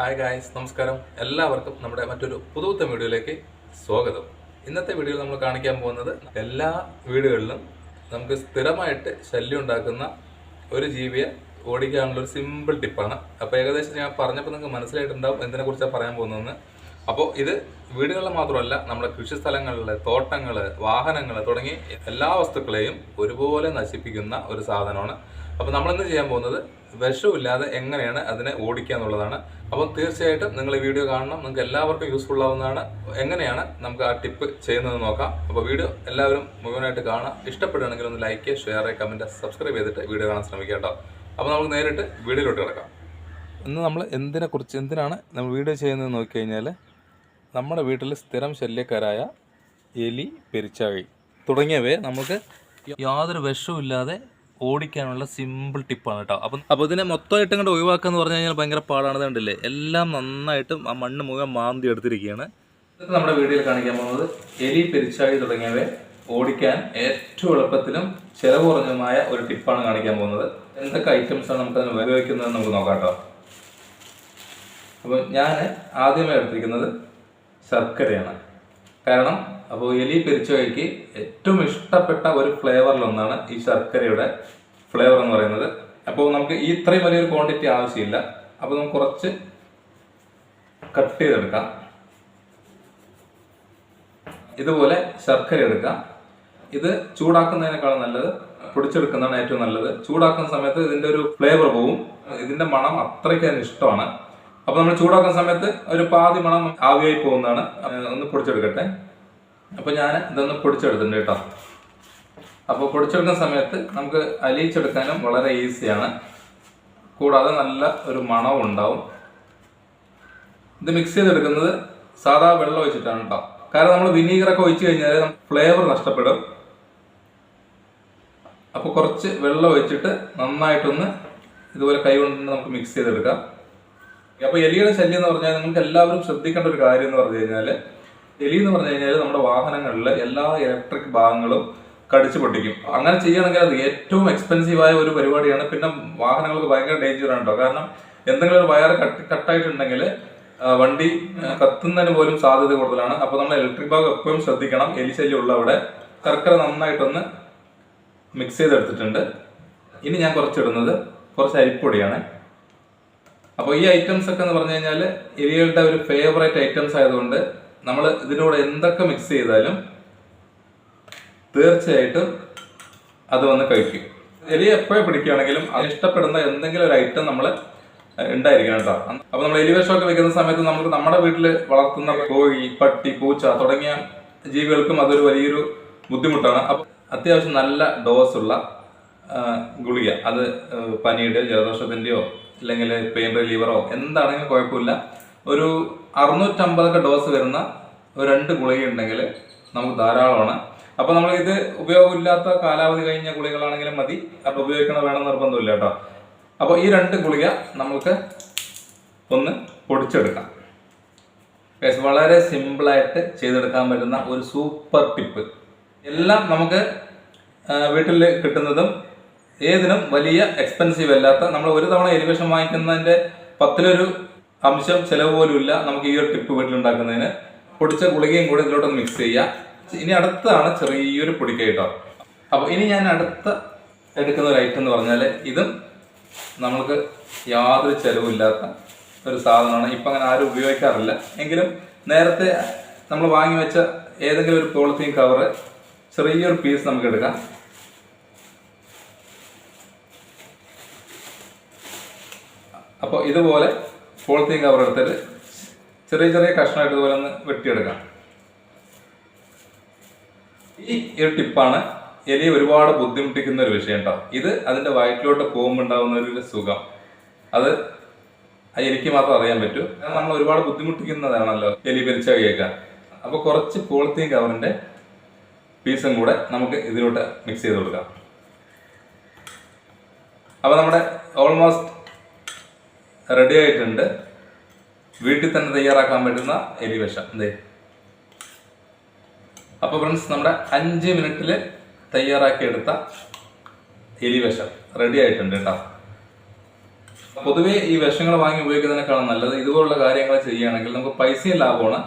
Hi guys നമസ്കാരം. എല്ലാവർക്കും നമ്മുടെ മറ്റൊരു പുതുത്ത വീഡിയോയിലേക്ക് സ്വാഗതം. ഇന്നത്തെ വീഡിയോയിൽ നമ്മൾ കാണിക്കാൻ പോകുന്നത് എല്ലാ വീടുകളിലും നമുക്ക് സ്ഥിരമായിട്ട് ശല്യം ഉണ്ടാക്കുന്ന ഒരു ജീവിയെ ഓടിക്കാനുള്ള ഒരു സിമ്പിൾ ടിപ്പാണ് അപ്പോൾ ഏകദേശം ഞാൻ പറഞ്ഞപ്പോൾ നിങ്ങൾക്ക് മനസ്സിലായിട്ടുണ്ടാവും എന്തിനെ കുറിച്ചാണ് പറയാൻ പോകുന്നതെന്ന്. അപ്പോൾ ഇത് വീടുകളിൽ മാത്രമല്ല നമ്മുടെ കൃഷി കൃഷിസ്ഥലങ്ങളിൽ തോട്ടങ്ങൾ വാഹനങ്ങൾ തുടങ്ങി എല്ലാ വസ്തുക്കളെയും ഒരുപോലെ നശിപ്പിക്കുന്ന ഒരു സാധനമാണ്. അപ്പോൾ നമ്മളിന്ന് ചെയ്യാൻ പോകുന്നത്? വിഷമില്ലാതെ എങ്ങനെയാണ് അതിനെ ഓടിക്കുക എന്നുള്ളതാണ്. അപ്പം തീർച്ചയായിട്ടും നിങ്ങൾ ഈ വീഡിയോ കാണണം. നിങ്ങൾക്ക് എല്ലാവർക്കും യൂസ്ഫുൾ ആവുന്നതാണ്. എങ്ങനെയാണ് നമുക്ക് ആ ടിപ്പ് ചെയ്യുന്നത് നോക്കാം. അപ്പോൾ വീഡിയോ എല്ലാവരും മുഴുവനായിട്ട് കാണാം. ഇഷ്ടപ്പെടുകയാണെങ്കിൽ ഒന്ന് ലൈക്ക് ഷെയർ കമന്റ് സബ്സ്ക്രൈബ് ചെയ്തിട്ട് വീഡിയോ കാണാൻ ശ്രമിക്കുക കേട്ടോ. അപ്പോൾ നമുക്ക് നേരിട്ട് വീഡിയോയിലോട്ട് കിടക്കാം. ഇന്ന് നമ്മൾ എന്തിനെക്കുറിച്ച് എന്തിനാണ് നമ്മൾ വീഡിയോ ചെയ്യുന്നത് നോക്കിക്കഴിഞ്ഞാൽ നമ്മുടെ വീട്ടിൽ സ്ഥിരം ശല്യക്കാരായ എലി പെരിച്ചാഴി തുടങ്ങിയവയെ നമുക്ക് യാതൊരു വിഷമില്ലാതെ ഓടിക്കാനുള്ള സിമ്പിൾ ടിപ്പാണ് കേട്ടോ അപ്പം അപ്പോൾ ഇതിനെ മൊത്തമായിട്ട് ഇങ്ങോട്ട് ഒഴിവാക്കുക എന്ന് പറഞ്ഞു കഴിഞ്ഞാൽ ഭയങ്കര പാടാണ്. കണ്ടില്ലേ? എല്ലാം നന്നായിട്ട് ആ മണ്ണ് മുഖം മാന്തി എടുത്തിരിക്കുകയാണ് ഇതൊക്കെ നമ്മുടെ വീഡിയോയിൽ കാണിക്കാൻ പോകുന്നത് എലി പെരിച്ചാഴി തുടങ്ങിയവയെ ഓടിക്കാൻ ഏറ്റവും എളുപ്പത്തിലും ചിലവ് കുറഞ്ഞതുമായ ഒരു ടിപ്പാണ് കാണിക്കാൻ പോകുന്നത്. എന്തൊക്കെ ഐറ്റംസാണ് നമുക്ക് അതിന് ഉപയോഗിക്കുന്നത് നമുക്ക് നോക്കാം കേട്ടോ അപ്പം ഞാൻ ആദ്യമായി എടുത്തിരിക്കുന്നത് ശർക്കരയാണ്. കാരണം അപ്പോൾ എലി പെരിച്ചോയ്ക്ക് ഏറ്റവും ഇഷ്ടപ്പെട്ട ഒരു ഫ്ലേവറിലൊന്നാണ് ഈ ശർക്കരയുടെ ഫ്ലേവർ എന്ന് പറയുന്നത്. അപ്പോൾ നമുക്ക് ഈ ഇത്രയും വലിയൊരു ക്വാണ്ടിറ്റി ആവശ്യമില്ല. അപ്പോൾ നമുക്ക് കുറച്ച് കട്ട് ചെയ്തെടുക്കാം. ഇതുപോലെ ശർക്കര എടുക്കാം. ഇത് ചൂടാക്കുന്നതിനേക്കാളും നല്ലത് പൊടിച്ചെടുക്കുന്നതാണ് ഏറ്റവും നല്ലത്. ചൂടാക്കുന്ന സമയത്ത് ഇതിന്റെ ഒരു ഫ്ലേവർ പോവും. ഇതിന്റെ മണം അത്രയ്ക്ക് അതിന് ഇഷ്ടമാണ്. അപ്പൊ നമ്മൾ ചൂടാക്കുന്ന സമയത്ത് ഒരു പാതി മണം ആവിയായി പോകുന്നതാണ്. ഒന്ന് പൊടിച്ചെടുക്കട്ടെ. അപ്പൊ ഞാൻ ഇതൊന്ന് പൊടിച്ചെടുത്തിട്ടുണ്ട് കേട്ടോ. അപ്പോൾ പൊടിച്ചെടുക്കുന്ന സമയത്ത് നമുക്ക് അലിയിച്ചെടുക്കാനും വളരെ ഈസിയാണ്. കൂടാതെ നല്ല ഒരു മണവും ഉണ്ടാവും. ഇത് മിക്സ് ചെയ്തെടുക്കുന്നത് സാധാ വെള്ളം ഒഴിച്ചിട്ടാണ് കേട്ടോ. കാരണം നമ്മൾ വിനീഗറൊക്കെ ഒഴിച്ചു കഴിഞ്ഞാൽ ഫ്ലേവർ നഷ്ടപ്പെടും. അപ്പോൾ കുറച്ച് വെള്ളം ഒഴിച്ചിട്ട് നന്നായിട്ടൊന്ന് ഇതുപോലെ കൈ കൊണ്ട് നമുക്ക് മിക്സ് ചെയ്തെടുക്കാം. അപ്പോൾ എലിയുടെ ശല്യം എന്ന് പറഞ്ഞാൽ നിങ്ങൾക്ക് എല്ലാവരും ശ്രദ്ധിക്കേണ്ട ഒരു കാര്യം എന്ന് പറഞ്ഞു കഴിഞ്ഞാൽ എലി എന്ന് പറഞ്ഞു കഴിഞ്ഞാൽ നമ്മുടെ വാഹനങ്ങളിൽ എല്ലാ ഇലക്ട്രിക് ഭാഗങ്ങളും കടിച്ചു പൊട്ടിക്കും. അങ്ങനെ ചെയ്യുകയാണെങ്കിൽ അത് ഏറ്റവും എക്സ്പെൻസീവായ ഒരു പരിപാടിയാണ്. പിന്നെ വാഹനങ്ങൾക്ക് ഭയങ്കര ഡേഞ്ചർ ആണ് കേട്ടോ. കാരണം എന്തെങ്കിലും ഒരു വയർ കട്ട് കട്ടായിട്ടുണ്ടെങ്കിൽ വണ്ടി കത്തുന്നതിന് പോലും സാധ്യത കൂടുതലാണ്. അപ്പോൾ നമ്മൾ ഇലക്ട്രിക് ഭാഗം എപ്പോഴും ശ്രദ്ധിക്കണം. എലി ശല്യം ഉള്ള അവിടെ. കർക്കര നന്നായിട്ടൊന്ന് മിക്സ് ചെയ്തെടുത്തിട്ടുണ്ട്. ഇനി ഞാൻ കുറച്ചിടുന്നത് കുറച്ച് അരിപ്പൊടിയാണ്. അപ്പോൾ ഈ ഐറ്റംസ് ഒക്കെ എന്ന് പറഞ്ഞു കഴിഞ്ഞാൽ എലികളുടെ ഒരു ഫേവറേറ്റ് ഐറ്റംസ് ആയതുകൊണ്ട് നമ്മൾ ഇതിലൂടെ എന്തൊക്കെ മിക്സ് ചെയ്താലും തീർച്ചയായിട്ടും അത് വന്ന് കഴിക്കും. എലി എപ്പോഴും പിടിക്കുകയാണെങ്കിലും അത് ഇഷ്ടപ്പെടുന്ന എന്തെങ്കിലും ഒരു ഐറ്റം നമ്മൾ ഉണ്ടായിരിക്കണം കേട്ടോ. അപ്പോൾ നമ്മൾ എലി വിഷമൊക്കെ വെക്കുന്ന സമയത്ത് നമുക്ക് നമ്മുടെ വീട്ടിൽ വളർത്തുന്ന കോഴി പട്ടി പൂച്ച തുടങ്ങിയ ജീവികൾക്കും അതൊരു വലിയൊരു ബുദ്ധിമുട്ടാണ്. അപ്പൊ അത്യാവശ്യം നല്ല ഡോസുള്ള ഗുളിക. അത് പനിയുടെയോ ജലദോഷത്തിന്റെയോ അല്ലെങ്കിൽ പെയിൻ റിലീവറോ എന്താണെങ്കിലും കുഴപ്പമില്ല. ഒരു അറുന്നൂറ്റമ്പതൊക്കെ ഡോസ് വരുന്ന ഒരു രണ്ട് ഗുളിക ഉണ്ടെങ്കിൽ നമുക്ക് ധാരാളമാണ്. അപ്പോൾ നമ്മൾ ഇത് ഉപയോഗമില്ലാത്ത കാലാവധി കഴിഞ്ഞ ഗുളികളാണെങ്കിലും മതി. അപ്പോൾ ഉപയോഗിക്കണം വേണം നിർബന്ധമില്ല കേട്ടോ. അപ്പോൾ ഈ രണ്ട് ഗുളിക നമുക്ക് ഒന്ന് പൊടിച്ചെടുക്കാം. വളരെ സിമ്പിളായിട്ട് ചെയ്തെടുക്കാൻ പറ്റുന്ന ഒരു സൂപ്പർ ടിപ്പ് എല്ലാം നമുക്ക് വീട്ടിൽ കിട്ടുന്നതും ഏതിനും വലിയ എക്സ്പെൻസീവ് അല്ലാത്ത നമ്മൾ ഒരു തവണ എലിവേഷൻ വാങ്ങിക്കുന്നതിന്റെ പത്തിലൊരു അംശം ചിലവ് പോലും ഇല്ല നമുക്ക് ഈ ഒരു ടിപ്പ് വീട്ടിലുണ്ടാക്കുന്നതിന്. പൊടിച്ച ഗുളികയും കൂടെ ഇതിലോട്ട് മിക്സ് ചെയ്യുക ഇനി അടുത്താണ് ചെറിയൊരു പൊടിക്ക കേട്ടോ. അപ്പോൾ ഇനി ഞാൻ അടുത്ത എടുക്കുന്ന ഒരു ഐറ്റം എന്ന് പറഞ്ഞാൽ ഇതും നമ്മൾക്ക് യാതൊരു ചിലവില്ലാത്ത ഒരു സാധനമാണ്. ഇപ്പം അങ്ങനെ ആരും ഉപയോഗിക്കാറില്ല. എങ്കിലും നേരത്തെ നമ്മൾ വാങ്ങി വെച്ച ഏതെങ്കിലും ഒരു പോളിത്തീൻ കവറ് ചെറിയൊരു പീസ് നമുക്ക് എടുക്കാം. അപ്പോൾ ഇതുപോലെ പോളിത്തീൻ കവർ എടുത്തിട്ട് ചെറിയ ചെറിയ കഷ്ണമായിട്ട് ഇതുപോലെ ഒന്ന് വെട്ടിയെടുക്കാം. ഈ ഒരു ടിപ്പാണ് എലി ഒരുപാട് ബുദ്ധിമുട്ടിക്കുന്ന ഒരു വിഷയം കേട്ടോ ഇത് അതിന്റെ വയറ്റിലോട്ട് പോകുമ്പോൾ ഉണ്ടാകുന്ന ഒരു സുഖം. അത് ആ എലിക്ക് മാത്രം അറിയാൻ പറ്റൂ. നമ്മൾ ഒരുപാട് ബുദ്ധിമുട്ടിക്കുന്നതാണല്ലോ എലി പെരിച്ച കേൾക്കാൻ അപ്പൊ കുറച്ച് പോളിത്തീൻ കവറിന്റെ പീസും കൂടെ നമുക്ക് ഇതിലോട്ട് മിക്സ് ചെയ്ത് കൊടുക്കാം. അപ്പൊ നമ്മുടെ ഓൾമോസ്റ്റ് റെഡി ആയിട്ടുണ്ട്. വീട്ടിൽ തന്നെ തയ്യാറാക്കാൻ പറ്റുന്ന എലി വിഷം. എന്തേ അപ്പോൾ ഫ്രണ്ട്സ് നമ്മുടെ അഞ്ച് മിനിറ്റിൽ തയ്യാറാക്കിയെടുത്ത എലി വിഷം റെഡി ആയിട്ടുണ്ട് കേട്ടോ. പൊതുവേ ഈ വിഷങ്ങൾ വാങ്ങി ഉപയോഗിക്കുന്നതിനേക്കാളും നല്ലത് ഇതുപോലുള്ള കാര്യങ്ങൾ ചെയ്യുകയാണെങ്കിൽ നമുക്ക് പൈസയും ലാഭമാണ്.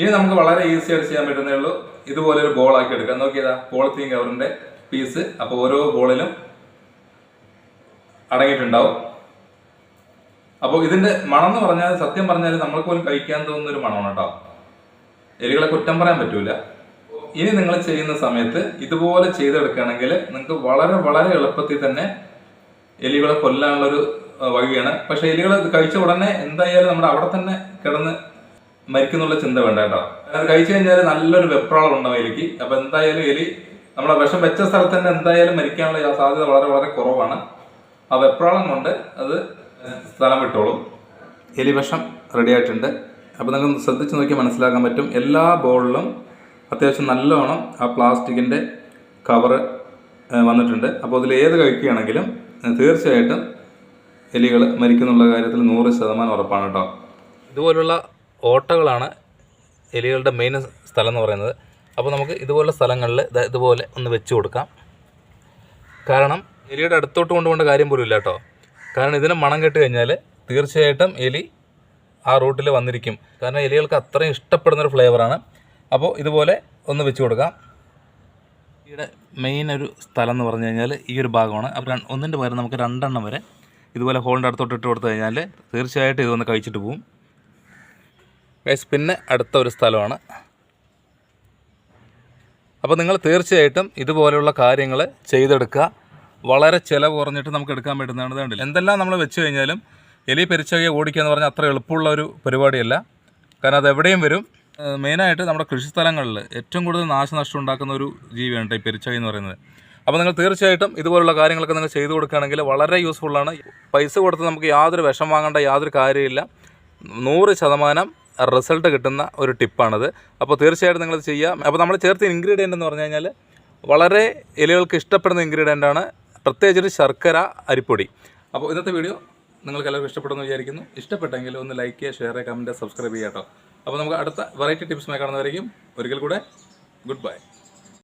ഇനി നമുക്ക് വളരെ ഈസി ആയിട്ട് ചെയ്യാൻ പറ്റുന്നേ ഉള്ളൂ. ഇതുപോലെ ഒരു ബോൾ ആക്കി എടുക്കാം. നോക്കിയതാ പോളിത്തീൻ കവറിന്റെ പീസ് അപ്പോൾ ഓരോ ബോളിലും അടങ്ങിയിട്ടുണ്ടാവും. അപ്പോൾ ഇതിന്റെ മണം എന്ന് പറഞ്ഞാൽ സത്യം പറഞ്ഞാൽ നമ്മൾക്ക് പോലും കഴിക്കാൻ തോന്നുന്ന ഒരു മണമാണ് കേട്ടോ. എലികളെ കുറ്റം പറയാൻ പറ്റൂല. ഇനി നിങ്ങൾ ചെയ്യുന്ന സമയത്ത് ഇതുപോലെ ചെയ്തെടുക്കുകയാണെങ്കിൽ നിങ്ങൾക്ക് വളരെ വളരെ എളുപ്പത്തിൽ തന്നെ എലികളെ കൊല്ലാനുള്ള ഒരു വഴിയാണ്. പക്ഷെ എലികൾ കഴിച്ച ഉടനെ എന്തായാലും നമ്മുടെ അവിടെ തന്നെ കിടന്ന് മരിക്കുന്നുള്ള ചിന്ത വേണ്ട കേട്ടോ. അത് കഴിച്ചു കഴിഞ്ഞാൽ നല്ലൊരു വെപ്രാളം ഉണ്ടാവും എലിക്ക്. അപ്പൊ എന്തായാലും എലി നമ്മളെ വിഷം വെച്ച സ്ഥലത്ത് തന്നെ എന്തായാലും മരിക്കാനുള്ള സാധ്യത വളരെ വളരെ കുറവാണ്. ആ വെപ്രാളം കൊണ്ട് അത് സ്ഥലം വിട്ടോളും. എലി വിഷം റെഡി ആയിട്ടുണ്ട്. അപ്പോൾ നിങ്ങൾക്ക് ശ്രദ്ധിച്ച് നോക്കി മനസ്സിലാക്കാൻ പറ്റും. എല്ലാ ബോളിലും അത്യാവശ്യം നല്ലോണം ആ പ്ലാസ്റ്റിക്കിന്റെ കവറ് വന്നിട്ടുണ്ട്. അപ്പോൾ അതിൽ ഏത് കഴിക്കുകയാണെങ്കിലും തീർച്ചയായിട്ടും എലികൾ മരിക്കുന്നുള്ള കാര്യത്തിൽ നൂറ് ശതമാനം ഉറപ്പാണ് കേട്ടോ. ഇതുപോലുള്ള ഓട്ടകളാണ് എലികളുടെ മെയിൻ സ്ഥലം എന്ന് പറയുന്നത്. അപ്പോൾ നമുക്ക് ഇതുപോലുള്ള സ്ഥലങ്ങളിൽ ഇതുപോലെ ഒന്ന് വെച്ച് കൊടുക്കാം. കാരണം എലിയുടെ അടുത്തോട്ട് കൊണ്ടുപോകേണ്ട കാര്യം പോലും ഇല്ല കേട്ടോ. കാരണം ഇതിന് മണം കെട്ട് കഴിഞ്ഞാൽ തീർച്ചയായിട്ടും എലി ആ റൂട്ടിൽ വന്നിരിക്കും. കാരണം എലികൾക്ക് അത്രയും ഇഷ്ടപ്പെടുന്നൊരു ഫ്ലേവറാണ്. അപ്പോൾ ഇതുപോലെ ഒന്ന് വെച്ച് കൊടുക്കാം. ഇവിടെ മെയിൻ ഒരു സ്ഥലം എന്ന് പറഞ്ഞു കഴിഞ്ഞാൽ ഈ ഒരു ഭാഗമാണ്. അപ്പോൾ ഒന്നിന്റെ പകരം നമുക്ക് രണ്ടെണ്ണം വരെ ഇതുപോലെ ഹോളിന്റെ അടുത്തോട്ട് ഇട്ട് കൊടുത്തു കഴിഞ്ഞാൽ തീർച്ചയായിട്ടും ഇതൊന്ന് കഴിച്ചിട്ട് പോവും. പിന്നെ അടുത്ത ഒരു സ്ഥലമാണ്. അപ്പോൾ നിങ്ങൾ തീർച്ചയായിട്ടും ഇതുപോലെയുള്ള കാര്യങ്ങൾ ചെയ്തെടുക്കുക. വളരെ ചിലവ് കുറഞ്ഞിട്ട് നമുക്ക് എടുക്കാൻ പറ്റുന്നതാണ് കണ്ടില്ല? എന്തെല്ലാം നമ്മൾ വെച്ച് കഴിഞ്ഞാലും എലി പെരിച്ചകയെ ഓടിക്കുക എന്ന് പറഞ്ഞാൽ അത്ര എളുപ്പമുള്ള ഒരു പരിപാടിയല്ല. കാരണം അത് എവിടെയും വരും. മെയിനായിട്ട് നമ്മുടെ കൃഷിസ്ഥലങ്ങളിൽ ഏറ്റവും കൂടുതൽ നാശനഷ്ടം ഉണ്ടാക്കുന്ന ഒരു ജീവിയാണ് ഈ പെരിച്ചക എന്ന് പറയുന്നത്. അപ്പോൾ നിങ്ങൾ തീർച്ചയായിട്ടും ഇതുപോലുള്ള കാര്യങ്ങളൊക്കെ നിങ്ങൾ ചെയ്തു കൊടുക്കുകയാണെങ്കിൽ വളരെ യൂസ്ഫുള്ളാണ് പൈസ കൊടുത്ത് നമുക്ക് യാതൊരു വിഷം വാങ്ങേണ്ട യാതൊരു കാര്യമില്ല. നൂറ് ശതമാനം റിസൾട്ട് കിട്ടുന്ന ഒരു ടിപ്പാണത്. അപ്പോൾ തീർച്ചയായിട്ടും നിങ്ങൾ ചെയ്യുക അപ്പോൾ നമ്മൾ ചേർത്ത ഇൻഗ്രീഡിയന്റ് എന്ന് പറഞ്ഞു കഴിഞ്ഞാൽ വളരെ ഇലകൾക്ക് ഇഷ്ടപ്പെടുന്ന ഇൻഗ്രീഡിയന്റ് ആണ് പ്രത്യേകിച്ചൊരു ശർക്കര അരിപ്പൊടി. അപ്പോൾ ഇന്നത്തെ വീഡിയോ നിങ്ങൾക്ക് എല്ലാവർക്കും ഇഷ്ടപ്പെടുമെന്ന് വിചാരിക്കുന്നു. ഇഷ്ടപ്പെട്ടെങ്കിൽ ഒന്ന് ലൈക്ക് ചെയ്യുക ഷെയർ ചെയ്യുക കമന്റ് സബ്സ്ക്രൈബ് ചെയ്യാം കേട്ടോ. അപ്പോൾ നമുക്ക് അടുത്ത വെറൈറ്റി ടിപ്സുമായി കാണുന്നവരേക്കും ഒരിക്കൽ കൂടെ ഗുഡ് ബൈ